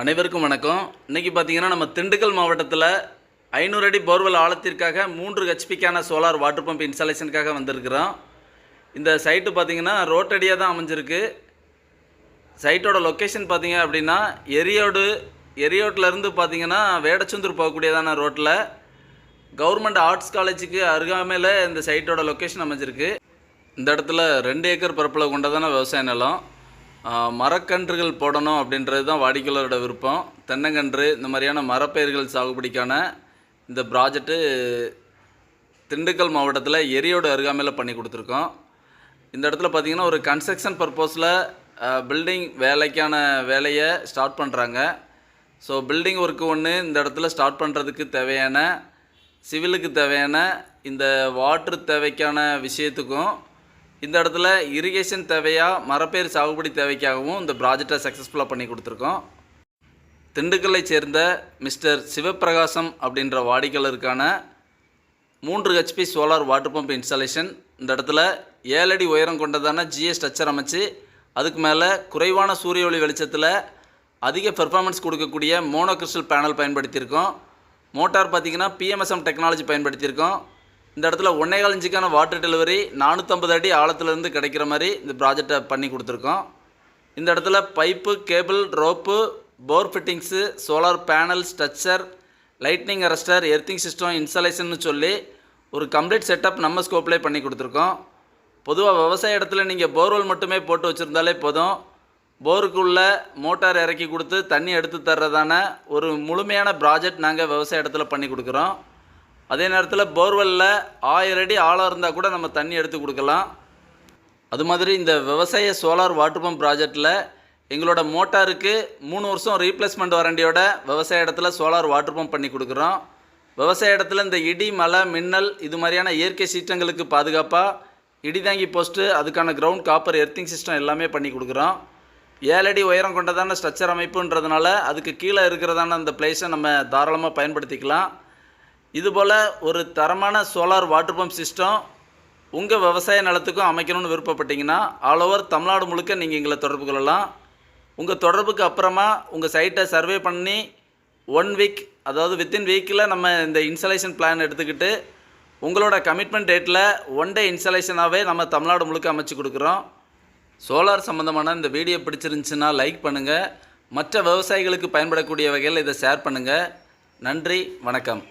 அனைவருக்கும் வணக்கம். இன்றைக்கி பார்த்தீங்கன்னா நம்ம திண்டுக்கல் மாவட்டத்தில் ஐநூறு அடி போர்வெல் ஆழத்திற்காக மூன்று ஹெச்பிக்கான சோலார் வாட்டர் பம்ப் இன்ஸ்டாலேஷனுக்காக வந்திருக்கிறோம். இந்த சைட்டு பார்த்தீங்கன்னா ரோட்டடியாக தான் அமைஞ்சிருக்கு. சைட்டோட லொக்கேஷன் பார்த்தீங்க அப்படின்னா எரியோடு எரியோட்டிலேருந்து பார்த்தீங்கன்னா வேடச்சந்தூர் போகக்கூடியதான ரோட்டில் கவர்மெண்ட் ஆர்ட்ஸ் காலேஜுக்கு அருகாமையில் இந்த சைட்டோட லொக்கேஷன் அமைஞ்சிருக்கு. இந்த இடத்துல ரெண்டு ஏக்கர் பரப்பில் கொண்டதான விவசாய நிலம். மரக்கன்றுகள் போடணும் அப்படின்றது தான் வாடிக்கையாளரோட விருப்பம். தென்னங்கன்று இந்த மாதிரியான மரப்பயிர்கள் சாகுபடிக்கான இந்த ப்ராஜெக்ட்டு திண்டுக்கல் மாவட்டத்தில் எரியோடு அருகாமையில் பண்ணி கொடுத்துருக்கோம். இந்த இடத்துல பார்த்தீங்கன்னா ஒரு கன்ஸ்ட்ரக்ஷன் பர்பஸில் பில்டிங் வேலைக்கான வேலையை ஸ்டார்ட் பண்ணுறாங்க ஸோ பில்டிங் ஒர்க்கு ஒன்று இந்த இடத்துல ஸ்டார்ட் பண்ணுறதுக்கு தேவையான சிவிலுக்கு தேவையான இந்த வாட்ரு தேவைக்கான விஷயத்துக்கும் இந்த இடத்துல இரிகேஷன் தேவையாக மரப்பேர் சாகுபடி தேவைக்காகவும் இந்த ப்ராஜெக்டை சக்ஸஸ்ஃபுல்லாக பண்ணி கொடுத்துருக்கோம். திண்டுக்கல்லை சேர்ந்த மிஸ்டர் சிவபிரகாசம் அப்படின்ற வாடிக்கையாளருக்கான மூன்று HP solar water pump installation இந்த இடத்துல ஏழடி உயரம் கொண்டதான ஜிஎஸ் ஸ்ட்ரக்சர் அமைச்சு அதுக்கு மேலே குறைவான சூரிய ஒளி வெளிச்சத்தில் அதிக பெர்ஃபார்மன்ஸ் கொடுக்கக்கூடிய மோனோ கிறிஸ்டல் பேனல் பயன்படுத்தியிருக்கோம். மோட்டார் பார்த்தீங்கன்னா பிஎம்எஸ்எம் டெக்னாலஜி பயன்படுத்தியிருக்கோம். இந்த இடத்துல ஒன்னேகால் இன்ச்சுக்கான வாட்டர் டெலிவரி நானூற்றம்பது அடி ஆழத்துலேருந்து கிடைக்கிற மாதிரி இந்த ப்ராஜெக்டை பண்ணி கொடுத்துருக்கோம். இந்த இடத்துல pipe cable rope bore fittings solar panel structure lightning arrester earthing system இன்ஸ்டாலேஷன்னு சொல்லி ஒரு கம்ப்ளீட் செட்டப் நம்ம ஸ்கோப்லேயே பண்ணி கொடுத்துருக்கோம். பொதுவாக விவசாய இடத்துல நீங்கள் போர்வெல் மட்டுமே போட்டு வச்சுருந்தாலே போதும். போருக்குள்ள மோட்டார் இறக்கி கொடுத்து தண்ணி எடுத்து தர்றதான ஒரு முழுமையான ப்ராஜெக்ட் நாங்கள் விவசாய இடத்துல பண்ணி கொடுக்குறோம். அதே நேரத்தில் போர்வெல்லில் ஆயிரம் அடி ஆழம் இருந்தால் கூட நம்ம தண்ணி எடுத்து கொடுக்கலாம். அது மாதிரி இந்த விவசாய சோலார் வாட்டர் பம்ப் ப்ராஜெக்டில் எங்களோட மோட்டாருக்கு மூணு வருஷம் ரீப்ளேஸ்மெண்ட் வாரண்டியோட விவசாய இடத்துல சோலார் வாட்டர் பம்ப் பண்ணி கொடுக்குறோம். விவசாய இடத்துல இந்த இடி மலை மின்னல் இது மாதிரியான இயற்கை சீற்றங்களுக்கு பாதுகாப்பாக இடிதாங்கி போஸ்ட்டு அதுக்கான கிரவுண்ட் காப்பர் எர்த்திங் சிஸ்டம் எல்லாமே பண்ணி கொடுக்குறோம். ஏழடி உயரம் கொண்டதான ஸ்ட்ரக்சர் அமைப்புன்றதுனால அதுக்கு கீழே இருக்கிறதான அந்த பிளேஸை நம்ம தாராளமாக பயன்படுத்திக்கலாம். இதுபோல் ஒரு தரமான சோலார் வாட்டர் பம்ப் சிஸ்டம் உங்கள் விவசாய நிலத்துக்கும் அமைக்கணும்னு விருப்பப்பட்டீங்கன்னா ஆல் ஓவர் தமிழ்நாடு முழுக்க நீங்கள் எங்களை தொடர்பு கொள்ளலாம். உங்கள் தொடர்புக்கு அப்புறமா உங்கள் சைட்டை சர்வே பண்ணி ஒன் வீக் அதாவது வித்தின் வீக்கில் நம்ம இந்த இன்ஸ்டலேஷன் பிளான் எடுத்துக்கிட்டு உங்களோட கமிட்மெண்ட் டேட்டில் ஒன் டே இன்ஸ்டலேஷனாகவே நம்ம தமிழ்நாடு முழுக்க அமைச்சு கொடுக்குறோம். சோலார் சம்மந்தமான இந்த வீடியோ பிடிச்சிருந்துச்சுன்னா லைக் பண்ணுங்கள் மற்ற விவசாயிகளுக்கு பயன்படக்கூடிய வகையில் இதை ஷேர் பண்ணுங்கள் நன்றி வணக்கம்.